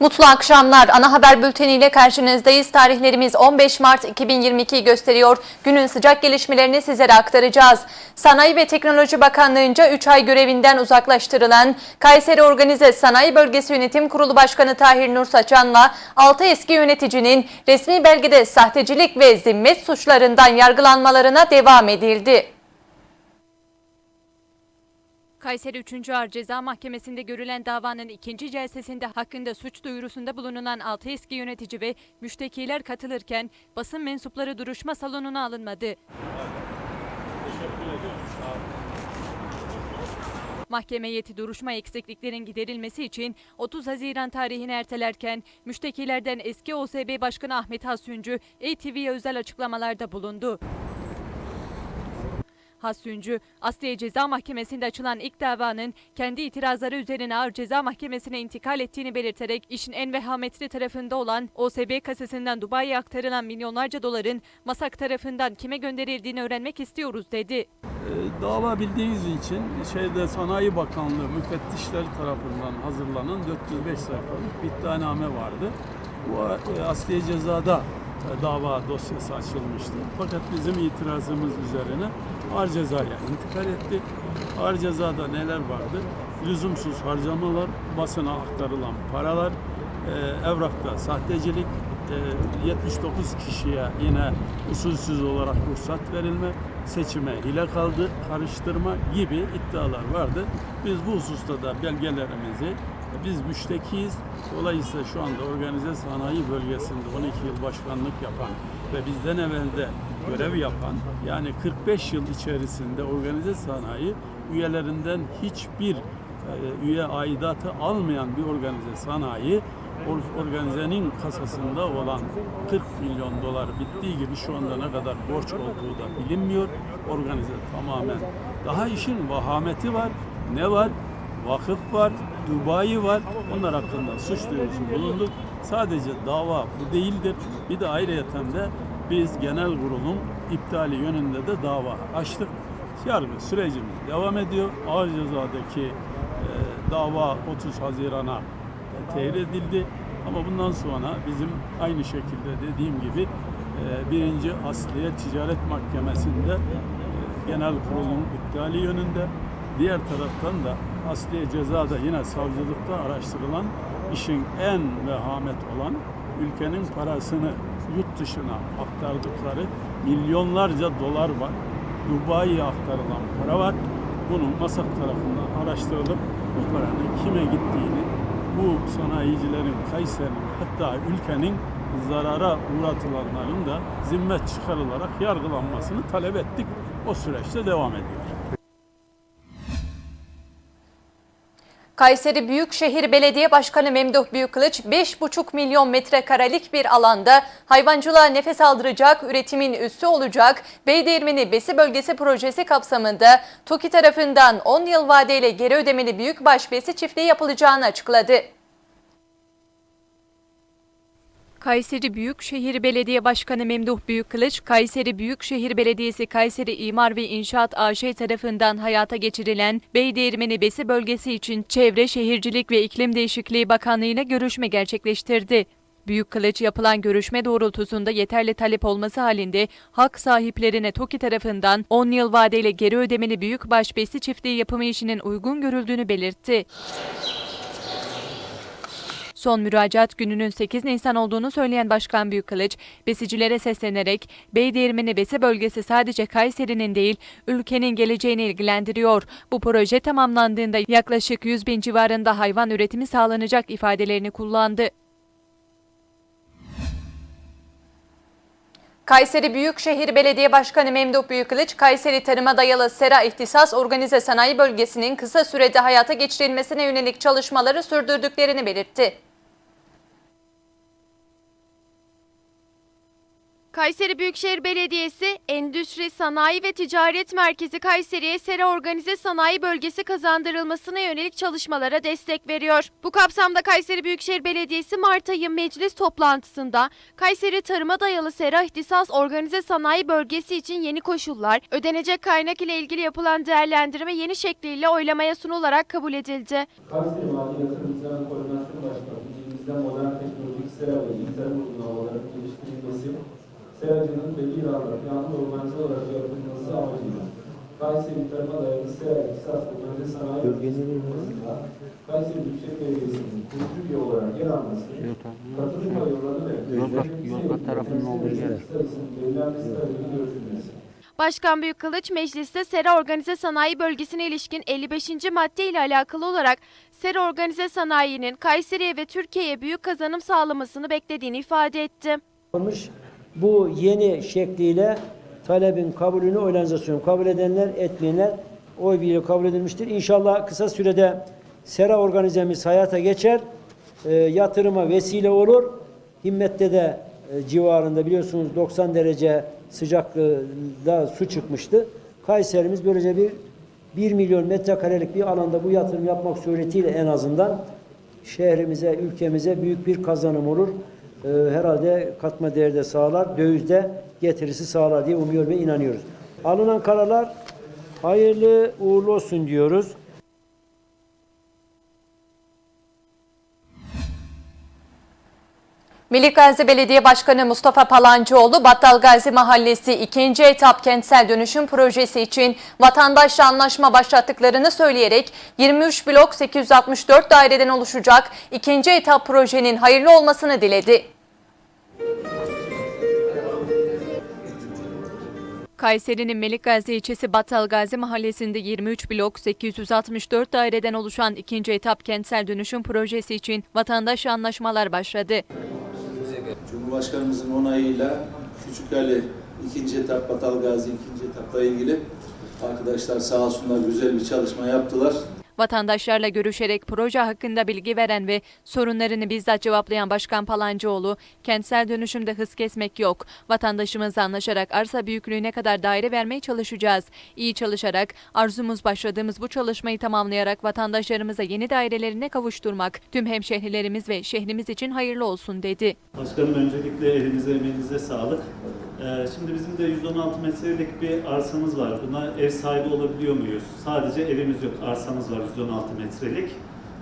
Mutlu akşamlar. Ana haber bülteniyle karşınızdayız. Tarihlerimiz 15 Mart 2022'yi gösteriyor. Günün sıcak gelişmelerini sizlere aktaracağız. Sanayi ve Teknoloji Bakanlığı'nca 3 ay görevinden uzaklaştırılan Kayseri Organize Sanayi Bölgesi Yönetim Kurulu Başkanı Tahir Nur Saçan'la 6 eski yöneticinin resmi belgede sahtecilik ve zimmet suçlarından yargılanmalarına devam edildi. Kayseri 3. Ağır Ceza Mahkemesi'nde görülen davanın ikinci celsesinde hakkında suç duyurusunda bulunan 6 eski yönetici ve müştekiler katılırken basın mensupları duruşma salonuna alınmadı. Mahkeme heyeti duruşma eksikliklerin giderilmesi için 30 Haziran tarihini ertelerken müştekilerden eski OSB Başkanı Ahmet Hasyüncü ATV'ye özel açıklamalarda bulundu. Hasyüncü, Asliye Ceza Mahkemesi'nde açılan ilk davanın kendi itirazları üzerine Ağır Ceza Mahkemesi'ne intikal ettiğini belirterek işin en vehametli tarafında olan OSB kasasından Dubai'ye aktarılan milyonlarca doların MASAK tarafından kime gönderildiğini öğrenmek istiyoruz dedi. E, Dava bildiğiniz için şeyde Sanayi Bakanlığı müfettişleri tarafından hazırlanan 405 sayfalık bir iddianame vardı. Bu e, asliye cezada e, dava dosyası açılmıştı. Fakat bizim itirazımız üzerine ağır cezaya intikal etti. Ağır cezada neler vardı? Lüzumsuz harcamalar, basına aktarılan paralar, e, evrakta sahtecilik, e, 79 kişiye yine usulsüz olarak ruhsat verilme, seçime hile kaldı, karıştırma gibi iddialar vardı. Biz bu hususta da belgelerimizi biz müştekiyiz. Dolayısıyla şu anda organize sanayi bölgesinde 12 yıl başkanlık yapan ve bizden evvel de görev yapan yani 45 yıl içerisinde organize sanayi üyelerinden hiçbir e, üye aidatı almayan bir organize sanayi or- organizenin kasasında olan 40 milyon dolar bittiği gibi şu anda ne kadar borç olduğu da bilinmiyor. Organize tamamen. Daha işin vahameti var. Ne var? Vakıf var, Dubai var. Onlar hakkında suç duyurusu bulunduk. Sadece dava bu değildir. Bir de ayrıyeten de biz genel kurulun iptali yönünde de dava açtık. Yargı sürecimiz devam ediyor. Ağır cezadaki e, dava 30 Haziran'a e, tehir edildi. Ama bundan sonra bizim aynı şekilde dediğim gibi e, birinci Asliye Ticaret Mahkemesi'nde e, genel kurulun iptali yönünde diğer taraftan da Asliye Ceza'da yine savcılıkta araştırılan işin en vehamet olan ülkenin parasını yurt dışına aktardıkları milyonlarca dolar var. Dubai'ye aktarılan para var. Bunun MASAK tarafından araştırılıp bu paranın kime gittiğini bu sanayicilerin Kayseri'nin hatta ülkenin zarara uğratılanların da zimmet çıkarılarak yargılanmasını talep ettik. O süreçte devam ediyor. Kayseri Büyükşehir Belediye Başkanı Memduh Büyükkılıç 5,5 milyon metrekarelik bir alanda hayvancılığa nefes aldıracak, üretimin üssü olacak Beydeğirmeni Besi Bölgesi projesi kapsamında TOKİ tarafından 10 yıl vadeyle geri ödemeli büyükbaş besi çiftliği yapılacağını açıkladı. Kayseri Büyükşehir Belediye Başkanı Memduh Büyükkılıç, Kayseri Büyükşehir Belediyesi Kayseri İmar ve İnşaat AŞ tarafından hayata geçirilen Beydeğirmeni Besi bölgesi için Çevre Şehircilik ve İklim Değişikliği Bakanlığı görüşme gerçekleştirdi. Büyük Kılıç yapılan görüşme doğrultusunda yeterli talep olması halinde hak sahiplerine TOKİ tarafından 10 yıl vadeyle geri ödemeli büyükbaş besi çiftliği yapımı işinin uygun görüldüğünü belirtti. Son müracaat gününün 8 Nisan olduğunu söyleyen Başkan Büyükkılıç, besicilere seslenerek Beydeğirmeni Besi bölgesi sadece Kayseri'nin değil, ülkenin geleceğini ilgilendiriyor. Bu proje tamamlandığında yaklaşık 100 bin civarında hayvan üretimi sağlanacak ifadelerini kullandı. Kayseri Büyükşehir Belediye Başkanı Memduh Büyükkılıç, Kayseri Tarıma Dayalı Sera İhtisas Organize Sanayi Bölgesi'nin kısa sürede hayata geçirilmesine yönelik çalışmaları sürdürdüklerini belirtti. Kayseri Büyükşehir Belediyesi, Endüstri, Sanayi ve Ticaret Merkezi Kayseri'ye sera organize sanayi bölgesi kazandırılmasına yönelik çalışmalara destek veriyor. Bu kapsamda Kayseri Büyükşehir Belediyesi Mart ayı meclis toplantısında Kayseri Tarıma Dayalı Sera İhtisas Organize Sanayi Bölgesi için yeni koşullar, ödenecek kaynak ile ilgili yapılan değerlendirme yeni şekliyle oylamaya sunularak kabul edildi. Kayseri Mali Yatırımcıların Koordinasyon Başkanı, modern teknolojik sera ve seracının belli ilanla planlı organize olarak yapılması amacıyla Kayseri tarıma dayalı sera İktisat Organize Sanayi Bölgesi'nde Kayseri Büyükşehir Belediyesi'nin kurucu üye olarak yer alması, katılım yolları ve Yozgat- tarafının olduğu yer. belirlenmesi talebi görüşülmesi. Başkan Büyükkılıç mecliste Sera Organize Sanayi Bölgesi'ne ilişkin 55. madde ile alakalı olarak Sera Organize Sanayi'nin Kayseri'ye ve Türkiye'ye büyük kazanım sağlamasını beklediğini ifade etti. Bu yeni şekliyle talebin kabulünü sunuyorum. Kabul edenler, etmeyenler oy birliğiyle kabul edilmiştir. İnşallah kısa sürede sera organizemiz hayata geçer. E, yatırıma vesile olur. Himmette de e, civarında biliyorsunuz 90 derece sıcaklıkta su çıkmıştı. Kayserimiz böylece bir 1 milyon metrekarelik bir alanda bu yatırım yapmak suretiyle en azından şehrimize, ülkemize büyük bir kazanım olur. Ee, herhalde katma değerde de sağlar, dövizde getirisi sağlar diye umuyor ve inanıyoruz. Alınan kararlar hayırlı uğurlu olsun diyoruz. Melikgazi Belediye Başkanı Mustafa Palancıoğlu, Battalgazi Mahallesi 2. etap kentsel dönüşüm projesi için vatandaşla anlaşma başlattıklarını söyleyerek 23 blok 864 daireden oluşacak 2. etap projenin hayırlı olmasını diledi. Kayseri'nin Melikgazi ilçesi Battalgazi mahallesinde 23 blok 864 daireden oluşan ikinci etap kentsel dönüşüm projesi için vatandaş anlaşmalar başladı. Cumhurbaşkanımızın onayıyla Küçükali ikinci etap Batalgazi ikinci etapla ilgili arkadaşlar sağ olsunlar güzel bir çalışma yaptılar. Vatandaşlarla görüşerek proje hakkında bilgi veren ve sorunlarını bizzat cevaplayan Başkan Palancıoğlu, kentsel dönüşümde hız kesmek yok. Vatandaşımızla anlaşarak arsa büyüklüğüne kadar daire vermeye çalışacağız. İyi çalışarak, arzumuz başladığımız bu çalışmayı tamamlayarak vatandaşlarımıza yeni dairelerine kavuşturmak, tüm hemşehrilerimiz ve şehrimiz için hayırlı olsun dedi. Başkanım öncelikle elinize emeğinize sağlık. Ee, şimdi bizim de 116 metrelik bir arsamız var. Buna ev sahibi olabiliyor muyuz? Sadece evimiz yok, arsamız var 116 metrelik.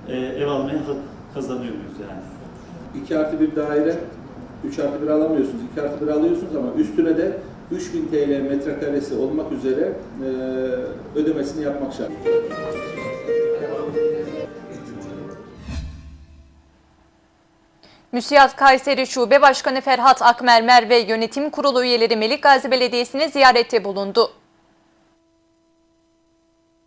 Ee, ev almaya hak kazanıyor muyuz yani? 2 artı 1 daire 3 artı 1 alamıyorsunuz. 2 artı 1 alıyorsunuz ama üstüne de 3000 TL metrekaresi olmak üzere e, ödemesini yapmak şart. Müsiyat Kayseri Şube Başkanı Ferhat Akmermer ve yönetim kurulu üyeleri Melikgazi Belediyesi'ne ziyarette bulundu.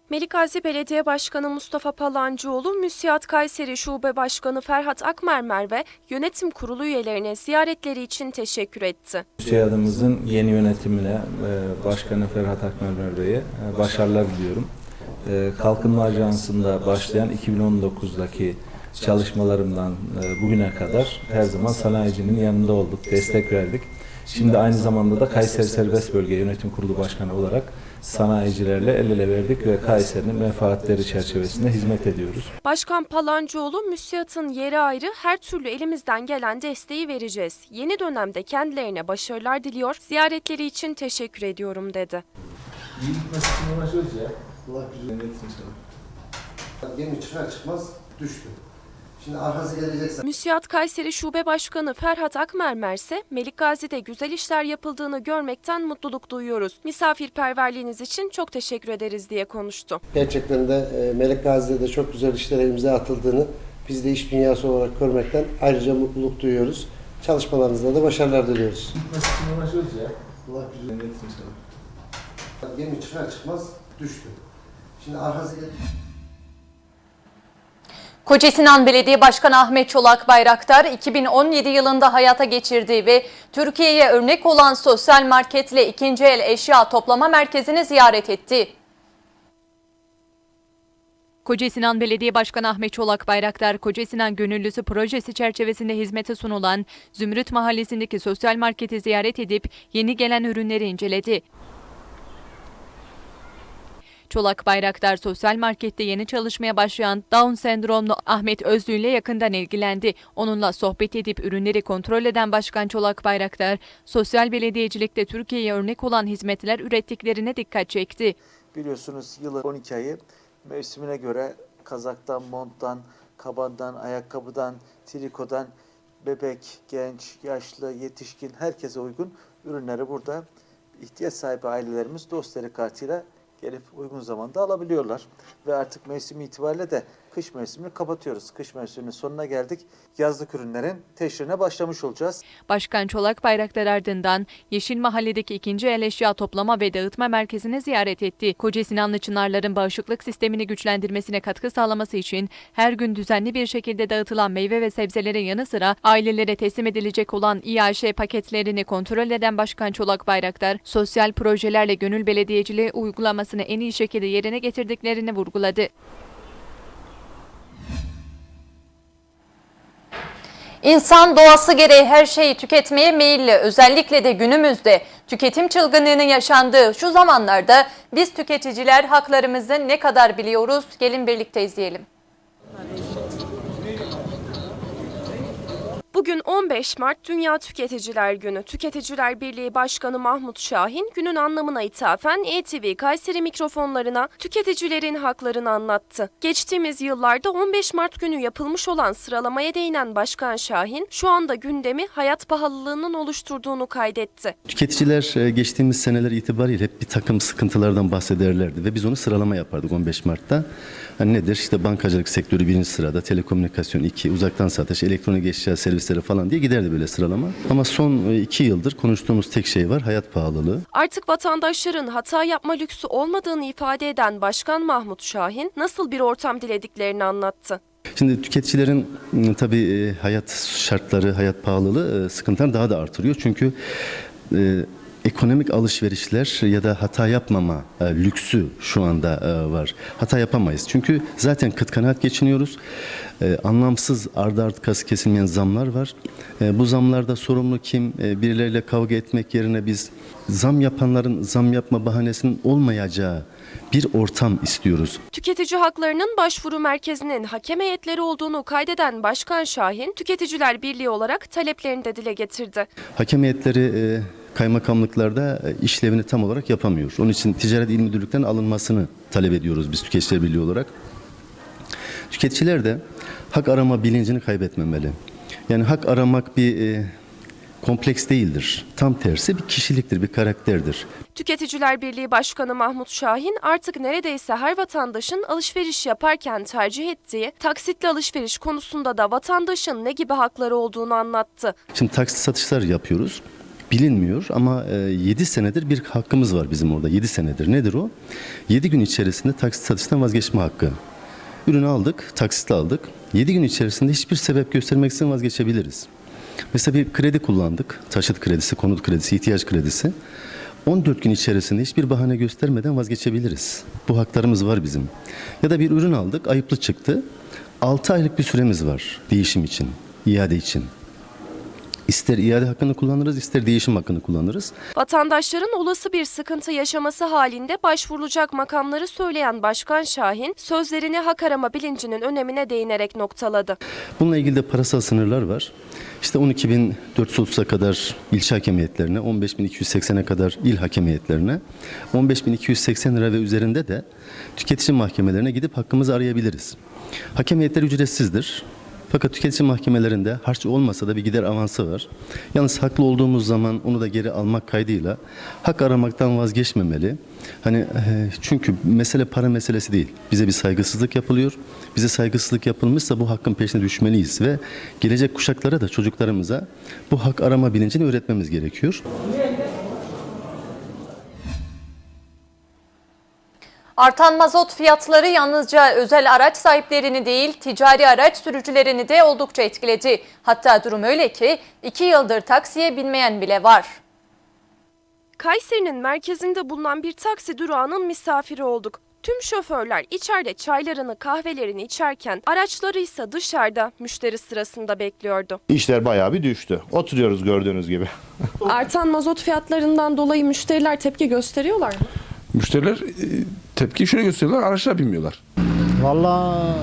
Melikgazi Belediye Başkanı Mustafa Palancıoğlu, Müsiyat Kayseri Şube Başkanı Ferhat Akmermer ve yönetim kurulu üyelerine ziyaretleri için teşekkür etti. Müsiyadımızın yeni yönetimine, e, Başkanı Ferhat Akmermer Bey'e e, başarılar diliyorum. E, Kalkınma Ajansı'nda başlayan 2019'daki çalışmalarımdan e, bugüne kadar her zaman sanayicinin yanında olduk, destek verdik. Şimdi aynı zamanda da Kayseri Serbest Bölge Yönetim Kurulu Başkanı olarak sanayicilerle el ele verdik ve Kayseri'nin menfaatleri çerçevesinde hizmet ediyoruz. Başkan Palancıoğlu, Müsiyat'ın yeri ayrı her türlü elimizden gelen desteği vereceğiz. Yeni dönemde kendilerine başarılar diliyor, ziyaretleri için teşekkür ediyorum dedi. Gemi çıkar çıkmaz düştü. Şimdi arkası gelecekse Müsiyat Kayseri Şube Başkanı Ferhat Akmermer ise Melikgazi'de güzel işler yapıldığını görmekten mutluluk duyuyoruz. Misafirperverliğiniz için çok teşekkür ederiz diye konuştu. gerçekten de e, Melek Gazi'de de çok güzel işlere imza atıldığını biz de iş dünyası olarak görmekten ayrıca mutluluk duyuyoruz. Çalışmalarınızda da başarılar diliyoruz. Allah güzel Gemi çıkar çıkmaz düştü. Şimdi arkası gelecek. Kocasinan Belediye Başkanı Ahmet Çolak Bayraktar 2017 yılında hayata geçirdiği ve Türkiye'ye örnek olan sosyal marketle ikinci el eşya toplama merkezini ziyaret etti. Kocasinan Belediye Başkanı Ahmet Çolak Bayraktar, Kocasinan Gönüllüsü projesi çerçevesinde hizmete sunulan Zümrüt Mahallesi'ndeki sosyal marketi ziyaret edip yeni gelen ürünleri inceledi. Çolak Bayraktar sosyal markette yeni çalışmaya başlayan Down sendromlu Ahmet Özlü ile yakından ilgilendi. Onunla sohbet edip ürünleri kontrol eden Başkan Çolak Bayraktar, sosyal belediyecilikte Türkiye'ye örnek olan hizmetler ürettiklerine dikkat çekti. Biliyorsunuz yılın 12 ayı mevsimine göre kazaktan, monttan, kabandan, ayakkabıdan, trikodan bebek, genç, yaşlı, yetişkin herkese uygun ürünleri burada ihtiyaç sahibi ailelerimiz dostları kartıyla gelip uygun zamanda alabiliyorlar. Ve artık mevsim itibariyle de kış mevsimini kapatıyoruz. Kış mevsiminin sonuna geldik. Yazlık ürünlerin teşrine başlamış olacağız. Başkan Çolak Bayraktar ardından Yeşil Mahalle'deki ikinci el eşya toplama ve dağıtma merkezini ziyaret etti. Koca Sinanlı Çınarların bağışıklık sistemini güçlendirmesine katkı sağlaması için her gün düzenli bir şekilde dağıtılan meyve ve sebzelerin yanı sıra ailelere teslim edilecek olan İAŞ paketlerini kontrol eden Başkan Çolak Bayraktar, sosyal projelerle gönül belediyeciliği uygulamasını en iyi şekilde yerine getirdiklerini vurguladı. İnsan doğası gereği her şeyi tüketmeye meyilli. Özellikle de günümüzde tüketim çılgınlığının yaşandığı şu zamanlarda biz tüketiciler haklarımızı ne kadar biliyoruz? Gelin birlikte izleyelim. Bugün 15 Mart Dünya Tüketiciler Günü. Tüketiciler Birliği Başkanı Mahmut Şahin günün anlamına ithafen ETV Kayseri mikrofonlarına tüketicilerin haklarını anlattı. Geçtiğimiz yıllarda 15 Mart günü yapılmış olan sıralamaya değinen Başkan Şahin şu anda gündemi hayat pahalılığının oluşturduğunu kaydetti. Tüketiciler e, geçtiğimiz seneler itibariyle hep bir takım sıkıntılardan bahsederlerdi ve biz onu sıralama yapardık 15 Mart'ta. Hani nedir? İşte bankacılık sektörü birinci sırada, telekomünikasyon iki, uzaktan satış, elektronik eşya servisleri falan diye giderdi böyle sıralama. Ama son e, iki yıldır konuştuğumuz tek şey var, hayat pahalılığı. Artık vatandaşların hata yapma lüksü olmadığını ifade eden Başkan Mahmut Şahin nasıl bir ortam dilediklerini anlattı. Şimdi tüketicilerin tabii e, hayat şartları, hayat pahalılığı e, sıkıntılar daha da artırıyor. Çünkü ekonomik alışverişler ya da hata yapmama e, lüksü şu anda e, var. Hata yapamayız. Çünkü zaten kıt kanaat geçiniyoruz. E, anlamsız ardı arkası kesilmeyen zamlar var. E, bu zamlarda sorumlu kim? E, birileriyle kavga etmek yerine biz zam yapanların zam yapma bahanesinin olmayacağı bir ortam istiyoruz. Tüketici haklarının başvuru merkezinin hakem heyetleri olduğunu kaydeden Başkan Şahin, Tüketiciler Birliği olarak taleplerini de dile getirdi. Hakem heyetleri e, kaymakamlıklarda e, işlevini tam olarak yapamıyor. Onun için Ticaret İl Müdürlük'ten alınmasını talep ediyoruz biz Tüketiciler Birliği olarak. Tüketiciler de hak arama bilincini kaybetmemeli. Yani hak aramak bir e, kompleks değildir. Tam tersi bir kişiliktir, bir karakterdir. Tüketiciler Birliği Başkanı Mahmut Şahin artık neredeyse her vatandaşın alışveriş yaparken tercih ettiği taksitli alışveriş konusunda da vatandaşın ne gibi hakları olduğunu anlattı. Şimdi taksit satışlar yapıyoruz. Bilinmiyor ama 7 senedir bir hakkımız var bizim orada. 7 senedir. Nedir o? 7 gün içerisinde taksit satıştan vazgeçme hakkı. Ürünü aldık, taksitle aldık. 7 gün içerisinde hiçbir sebep göstermeksizin vazgeçebiliriz. Mesela bir kredi kullandık. Taşıt kredisi, konut kredisi, ihtiyaç kredisi. 14 gün içerisinde hiçbir bahane göstermeden vazgeçebiliriz. Bu haklarımız var bizim. Ya da bir ürün aldık, ayıplı çıktı. 6 aylık bir süremiz var değişim için, iade için. İster iade hakkını kullanırız, ister değişim hakkını kullanırız. Vatandaşların olası bir sıkıntı yaşaması halinde başvurulacak makamları söyleyen Başkan Şahin, sözlerini hak arama bilincinin önemine değinerek noktaladı. Bununla ilgili de parasal sınırlar var. İşte 12.430'a kadar ilçe hakemiyetlerine, 15.280'e kadar il hakemiyetlerine, 15.280 lira ve üzerinde de tüketici mahkemelerine gidip hakkımızı arayabiliriz. Hakemiyetler ücretsizdir. Fakat tüketici mahkemelerinde harç olmasa da bir gider avansı var. Yalnız haklı olduğumuz zaman onu da geri almak kaydıyla hak aramaktan vazgeçmemeli. Hani e, çünkü mesele para meselesi değil. Bize bir saygısızlık yapılıyor. Bize saygısızlık yapılmışsa bu hakkın peşine düşmeliyiz ve gelecek kuşaklara da çocuklarımıza bu hak arama bilincini öğretmemiz gerekiyor. Artan mazot fiyatları yalnızca özel araç sahiplerini değil, ticari araç sürücülerini de oldukça etkiledi. Hatta durum öyle ki 2 yıldır taksiye binmeyen bile var. Kayseri'nin merkezinde bulunan bir taksi durağının misafiri olduk. Tüm şoförler içeride çaylarını, kahvelerini içerken araçları ise dışarıda müşteri sırasında bekliyordu. İşler bayağı bir düştü. Oturuyoruz gördüğünüz gibi. Artan mazot fiyatlarından dolayı müşteriler tepki gösteriyorlar mı? Müşteriler e, tepki şöyle gösteriyorlar, araçlar binmiyorlar. Vallahi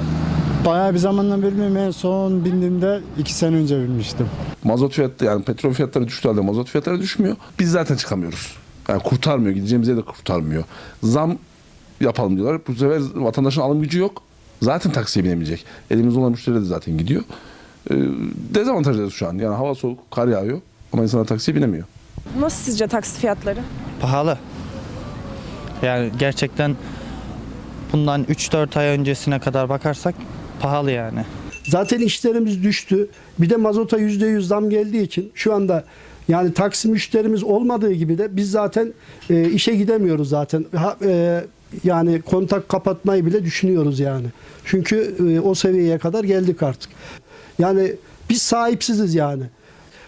bayağı bir zamandan bilmiyorum en son bindiğimde iki sene önce binmiştim. Mazot fiyatı yani petrol fiyatları düştü halde mazot fiyatları düşmüyor. Biz zaten çıkamıyoruz. Yani kurtarmıyor, gideceğimiz yere de kurtarmıyor. Zam yapalım diyorlar. Bu sefer vatandaşın alım gücü yok. zaten taksiye binemeyecek. Elimizde olan müşteriler de zaten gidiyor. E, dezavantajdayız şu an. Yani hava soğuk, kar yağıyor ama insanlar taksiye binemiyor. Nasıl sizce taksi fiyatları? Pahalı. Yani gerçekten bundan 3-4 ay öncesine kadar bakarsak pahalı yani. Zaten işlerimiz düştü. Bir de mazota %100 zam geldiği için şu anda yani taksi müşterimiz olmadığı gibi de biz zaten e, işe gidemiyoruz zaten. Ha, e, yani kontak kapatmayı bile düşünüyoruz yani. Çünkü e, o seviyeye kadar geldik artık. Yani biz sahipsiziz yani.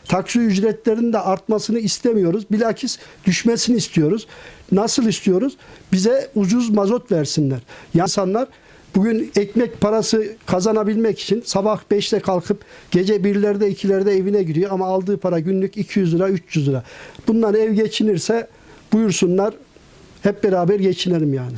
Taksi ücretlerinin de artmasını istemiyoruz. Bilakis düşmesini istiyoruz. Nasıl istiyoruz? Bize ucuz mazot versinler. Ya insanlar bugün ekmek parası kazanabilmek için sabah 5'te kalkıp gece 1'lerde 2'lerde evine giriyor ama aldığı para günlük 200 lira 300 lira. Bundan ev geçinirse buyursunlar hep beraber geçinelim yani.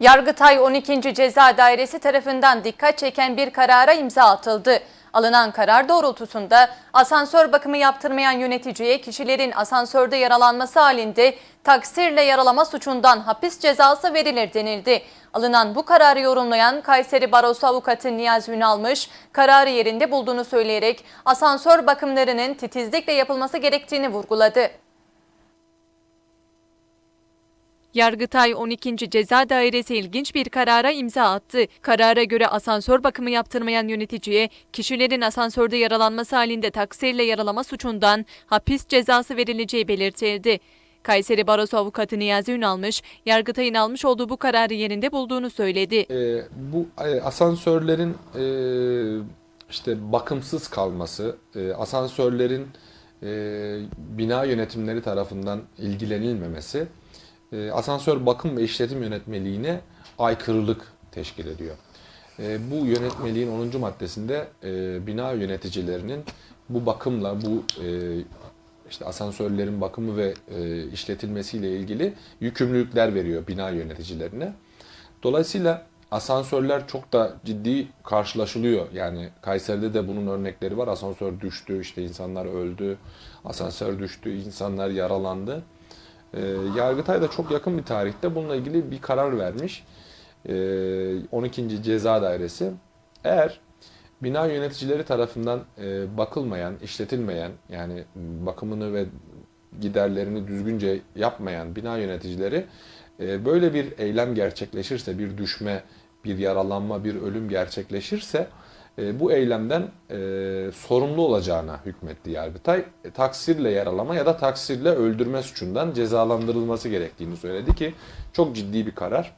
Yargıtay 12. Ceza Dairesi tarafından dikkat çeken bir karara imza atıldı. Alınan karar doğrultusunda asansör bakımı yaptırmayan yöneticiye kişilerin asansörde yaralanması halinde taksirle yaralama suçundan hapis cezası verilir denildi. Alınan bu kararı yorumlayan Kayseri Barosu Avukatı Niyazi Ünalmış, kararı yerinde bulduğunu söyleyerek asansör bakımlarının titizlikle yapılması gerektiğini vurguladı. Yargıtay 12. Ceza Dairesi ilginç bir karara imza attı. Karara göre asansör bakımı yaptırmayan yöneticiye kişilerin asansörde yaralanması halinde taksirle yaralama suçundan hapis cezası verileceği belirtildi. Kayseri Barosu Avukatı Niyazi Ünalmış, Yargıtay'ın almış olduğu bu kararı yerinde bulduğunu söyledi. Ee, bu e, asansörlerin e, işte bakımsız kalması, e, asansörlerin e, bina yönetimleri tarafından ilgilenilmemesi, e, asansör bakım ve işletim yönetmeliğine aykırılık teşkil ediyor. E, bu yönetmeliğin 10. maddesinde e, bina yöneticilerinin bu bakımla, bu e, işte asansörlerin bakımı ve e, işletilmesiyle ilgili yükümlülükler veriyor bina yöneticilerine. Dolayısıyla asansörler çok da ciddi karşılaşılıyor. Yani Kayseri'de de bunun örnekleri var. Asansör düştü, işte insanlar öldü. Asansör düştü, insanlar yaralandı. Ee, Yargıtay da çok yakın bir tarihte bununla ilgili bir karar vermiş. Ee, 12. Ceza Dairesi. Eğer bina yöneticileri tarafından e, bakılmayan, işletilmeyen yani bakımını ve giderlerini düzgünce yapmayan bina yöneticileri e, böyle bir eylem gerçekleşirse, bir düşme, bir yaralanma, bir ölüm gerçekleşirse e, bu eylemden e, sorumlu olacağına hükmetti Yargıtay. E, taksirle yaralama ya da taksirle öldürme suçundan cezalandırılması gerektiğini söyledi ki çok ciddi bir karar.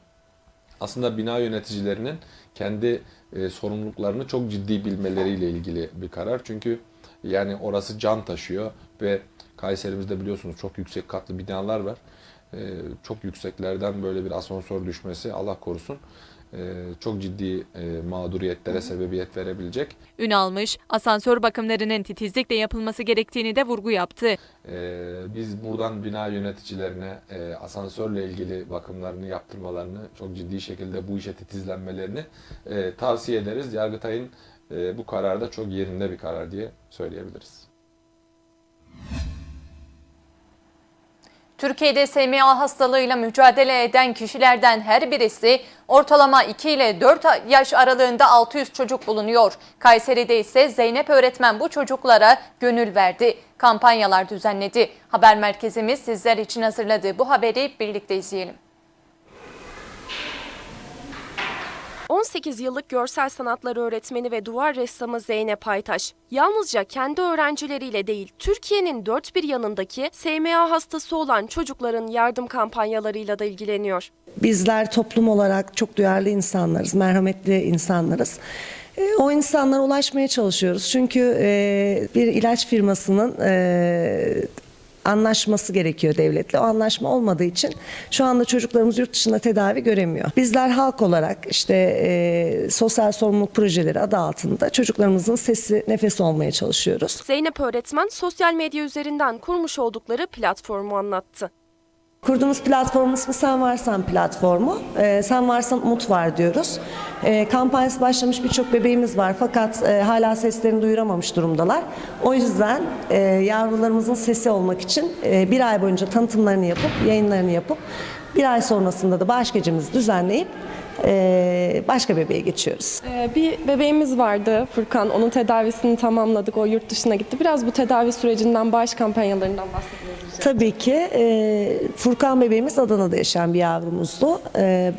Aslında bina yöneticilerinin kendi e, sorumluluklarını çok ciddi bilmeleriyle ilgili bir karar. Çünkü yani orası can taşıyor ve Kayserimizde biliyorsunuz çok yüksek katlı binalar var. E, çok yükseklerden böyle bir asansör düşmesi Allah korusun çok ciddi e, mağduriyetlere sebebiyet verebilecek. Ünalmış, asansör bakımlarının titizlikle yapılması gerektiğini de vurgu yaptı. E, biz buradan bina yöneticilerine e, asansörle ilgili bakımlarını yaptırmalarını çok ciddi şekilde bu işe titizlenmelerini e, tavsiye ederiz. Yargıtay'ın e, bu kararı da çok yerinde bir karar diye söyleyebiliriz. Türkiye'de SMA hastalığıyla mücadele eden kişilerden her birisi ortalama 2 ile 4 yaş aralığında 600 çocuk bulunuyor. Kayseri'de ise Zeynep öğretmen bu çocuklara gönül verdi. Kampanyalar düzenledi. Haber merkezimiz sizler için hazırladığı bu haberi birlikte izleyelim. 18 yıllık görsel sanatlar öğretmeni ve duvar ressamı Zeynep Aytaş, yalnızca kendi öğrencileriyle değil, Türkiye'nin dört bir yanındaki SMA hastası olan çocukların yardım kampanyalarıyla da ilgileniyor. Bizler toplum olarak çok duyarlı insanlarız, merhametli insanlarız. E, O insanlara ulaşmaya çalışıyoruz. Çünkü e, bir ilaç firmasının e, anlaşması gerekiyor devletle. O anlaşma olmadığı için şu anda çocuklarımız yurt dışında tedavi göremiyor. Bizler halk olarak işte e, sosyal sorumluluk projeleri adı altında çocuklarımızın sesi, nefesi olmaya çalışıyoruz. Zeynep öğretmen sosyal medya üzerinden kurmuş oldukları platformu anlattı. Kurduğumuz platformun ismi Sen Varsan platformu. Ee, Sen Varsan Umut Var diyoruz. Ee, kampanyası başlamış birçok bebeğimiz var fakat e, hala seslerini duyuramamış durumdalar. O yüzden e, yavrularımızın sesi olmak için e, bir ay boyunca tanıtımlarını yapıp, yayınlarını yapıp bir ay sonrasında da bağış gecemizi düzenleyip başka bebeğe geçiyoruz. Ee, bir bebeğimiz vardı Furkan. Onun tedavisini tamamladık. O yurt dışına gitti. Biraz bu tedavi sürecinden, bağış kampanyalarından bahsedebiliriz. Tabii ki. e, Furkan bebeğimiz Adana'da yaşayan bir yavrumuzdu.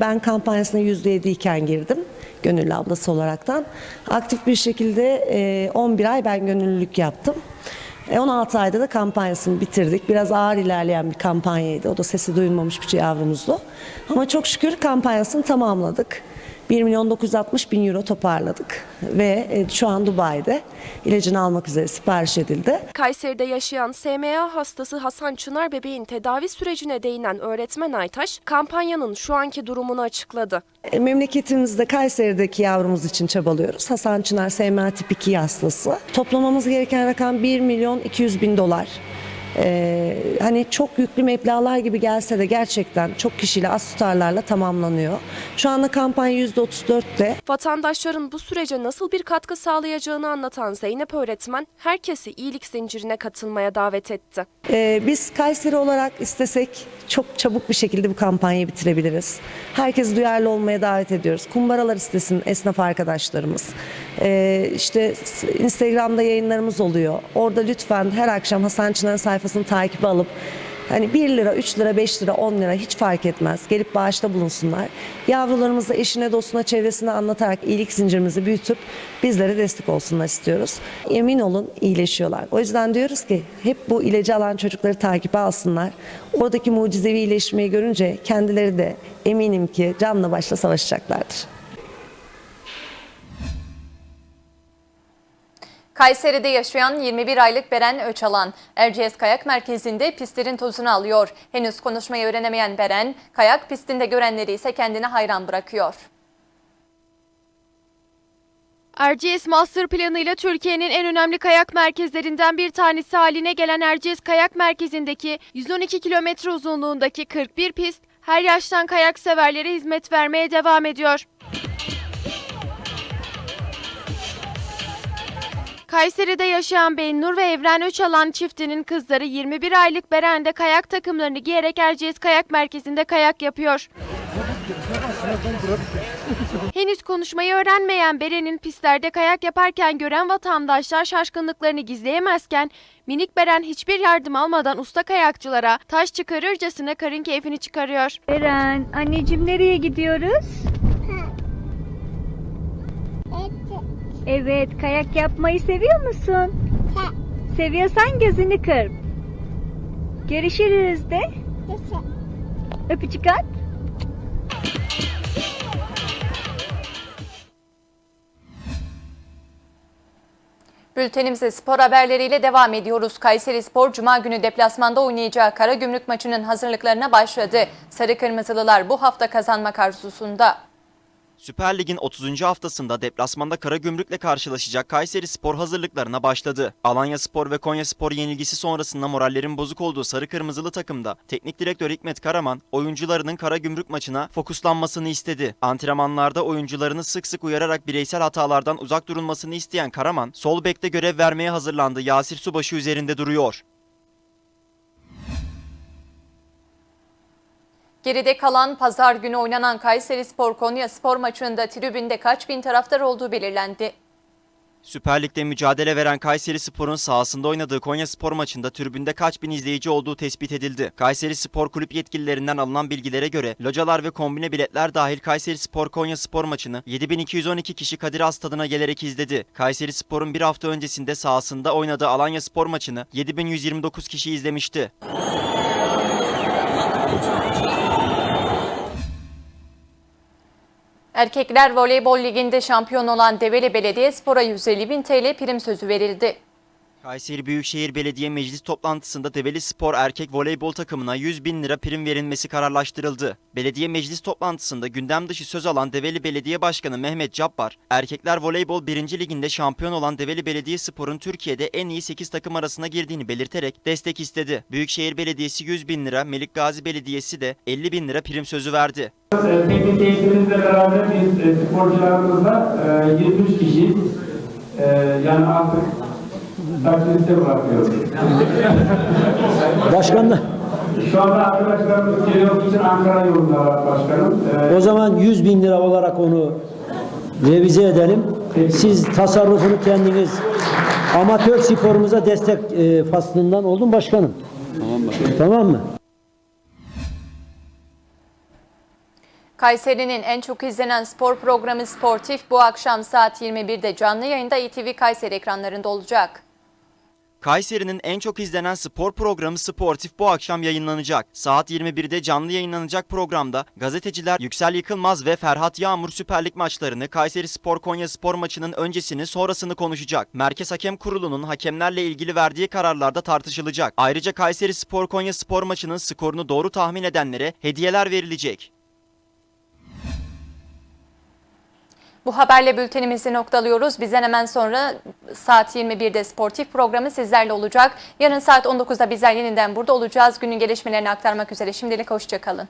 Ben kampanyasına %7 iken girdim. Gönüllü ablası olaraktan. Aktif bir şekilde e, 11 ay ben gönüllülük yaptım. E, 16 ayda da kampanyasını bitirdik. Biraz ağır ilerleyen bir kampanyaydı. O da sesi duyulmamış bir yavrumuzdu. Ama çok şükür kampanyasını tamamladık. 1 milyon 960 bin euro toparladık. Ve e, şu an Dubai'de ilacını almak üzere sipariş edildi. Kayseri'de yaşayan SMA hastası Hasan Çınar bebeğin tedavi sürecine değinen öğretmen Aytaş, kampanyanın şu anki durumunu açıkladı. E, Memleketimizde Kayseri'deki yavrumuz için çabalıyoruz. Hasan Çınar SMA tip 2 hastası. Toplamamız gereken rakam 1 milyon 200 bin dolar. Ee, hani çok yüklü meblağlar gibi gelse de gerçekten çok kişiyle az tutarlarla tamamlanıyor. Şu anda kampanya %34'te. Vatandaşların bu sürece nasıl bir katkı sağlayacağını anlatan Zeynep öğretmen, herkesi iyilik zincirine katılmaya davet etti. Ee, biz Kayseri olarak istesek çok çabuk bir şekilde bu kampanyayı bitirebiliriz. Herkes duyarlı olmaya davet ediyoruz. Kumbaralar istesin esnaf arkadaşlarımız. Ee, işte Instagram'da yayınlarımız oluyor. Orada lütfen her akşam Hasan Çınar'ın sayfasını takibe alıp Hani 1 lira, 3 lira, 5 lira, 10 lira hiç fark etmez. Gelip bağışta bulunsunlar. Yavrularımızı eşine, dostuna, çevresine anlatarak iyilik zincirimizi büyütüp bizlere destek olsunlar istiyoruz. Emin olun iyileşiyorlar. O yüzden diyoruz ki hep bu ilacı alan çocukları takibe alsınlar. Oradaki mucizevi iyileşmeyi görünce kendileri de eminim ki canla başla savaşacaklardır. Kayseri'de yaşayan 21 aylık Beren Öçalan, Erciyes Kayak Merkezi'nde pistlerin tozunu alıyor. Henüz konuşmayı öğrenemeyen Beren, kayak pistinde görenleri ise kendine hayran bırakıyor. Erciyes Master Planı ile Türkiye'nin en önemli kayak merkezlerinden bir tanesi haline gelen Erciyes Kayak Merkezi'ndeki 112 kilometre uzunluğundaki 41 pist her yaştan kayak severlere hizmet vermeye devam ediyor. Kayseri'de yaşayan Bennur ve Evren Öçalan çiftinin kızları 21 aylık Beren'de kayak takımlarını giyerek Erciyes Kayak Merkezi'nde kayak yapıyor. Henüz konuşmayı öğrenmeyen Beren'in pistlerde kayak yaparken gören vatandaşlar şaşkınlıklarını gizleyemezken minik Beren hiçbir yardım almadan usta kayakçılara taş çıkarırcasına karın keyfini çıkarıyor. Eren, anneciğim nereye gidiyoruz? Evet, kayak yapmayı seviyor musun? Seviyorsan gözünü kır. Görüşürüz de. Öpücük at. Bültenimize spor haberleriyle devam ediyoruz. Kayseri Spor Cuma günü deplasmanda oynayacağı Karagümrük maçının hazırlıklarına başladı. Sarı Kırmızılılar bu hafta kazanmak arzusunda. Süper Lig'in 30. haftasında deplasmanda Karagümrük'le karşılaşacak Kayseri Spor hazırlıklarına başladı. Alanya Spor ve Konya Spor yenilgisi sonrasında morallerin bozuk olduğu Sarı Kırmızılı takımda teknik direktör Hikmet Karaman oyuncularının Karagümrük maçına fokuslanmasını istedi. Antrenmanlarda oyuncularını sık sık uyararak bireysel hatalardan uzak durulmasını isteyen Karaman, sol bekte görev vermeye hazırlandı. Yasir Subaşı üzerinde duruyor. Geride kalan pazar günü oynanan Kayseri Spor Konya Spor maçında tribünde kaç bin taraftar olduğu belirlendi. Süper Lig'de mücadele veren Kayseri Spor'un sahasında oynadığı Konya Spor maçında tribünde kaç bin izleyici olduğu tespit edildi. Kayseri Spor kulüp yetkililerinden alınan bilgilere göre localar ve kombine biletler dahil Kayseri Spor Konya Spor maçını 7212 kişi Kadir Has stadına gelerek izledi. Kayseri Spor'un bir hafta öncesinde sahasında oynadığı Alanya Spor maçını 7129 kişi izlemişti. Erkekler Voleybol Ligi'nde şampiyon olan Develi Belediyespor'a 150 bin TL prim sözü verildi. Kayseri Büyükşehir Belediye Meclis toplantısında Develi Spor erkek voleybol takımına 100 bin lira prim verilmesi kararlaştırıldı. Belediye meclis toplantısında gündem dışı söz alan Develi Belediye Başkanı Mehmet Cabbar, erkekler voleybol 1. liginde şampiyon olan Develi Belediye Spor'un Türkiye'de en iyi 8 takım arasına girdiğini belirterek destek istedi. Büyükşehir Belediyesi 100 bin lira, Melik Gazi Belediyesi de 50 bin lira prim sözü verdi. Teknik eğitimimizle beraber biz e, sporcularımızla e, 23 kişiyiz. E, yani artık taklidite bırakıyoruz. Başkanım Şu anda arkadaşlarımız geliyor için Ankara yolunda başkanım. E, o zaman 100 bin lira olarak onu revize edelim. Siz tasarrufunu kendiniz amatör sporumuza destek e, faslından oldun başkanım. Tamam başkanım. Tamam mı? Kayseri'nin en çok izlenen spor programı Sportif bu akşam saat 21'de canlı yayında ITV Kayseri ekranlarında olacak. Kayseri'nin en çok izlenen spor programı Sportif bu akşam yayınlanacak. Saat 21'de canlı yayınlanacak programda gazeteciler Yüksel Yıkılmaz ve Ferhat Yağmur Süper Lig maçlarını Kayseri Spor Konya Spor maçının öncesini sonrasını konuşacak. Merkez Hakem Kurulu'nun hakemlerle ilgili verdiği kararlarda tartışılacak. Ayrıca Kayseri Spor Konya Spor maçının skorunu doğru tahmin edenlere hediyeler verilecek. Bu haberle bültenimizi noktalıyoruz. Bizden hemen sonra saat 21'de sportif programı sizlerle olacak. Yarın saat 19'da bizler yeniden burada olacağız. Günün gelişmelerini aktarmak üzere. Şimdilik hoşçakalın.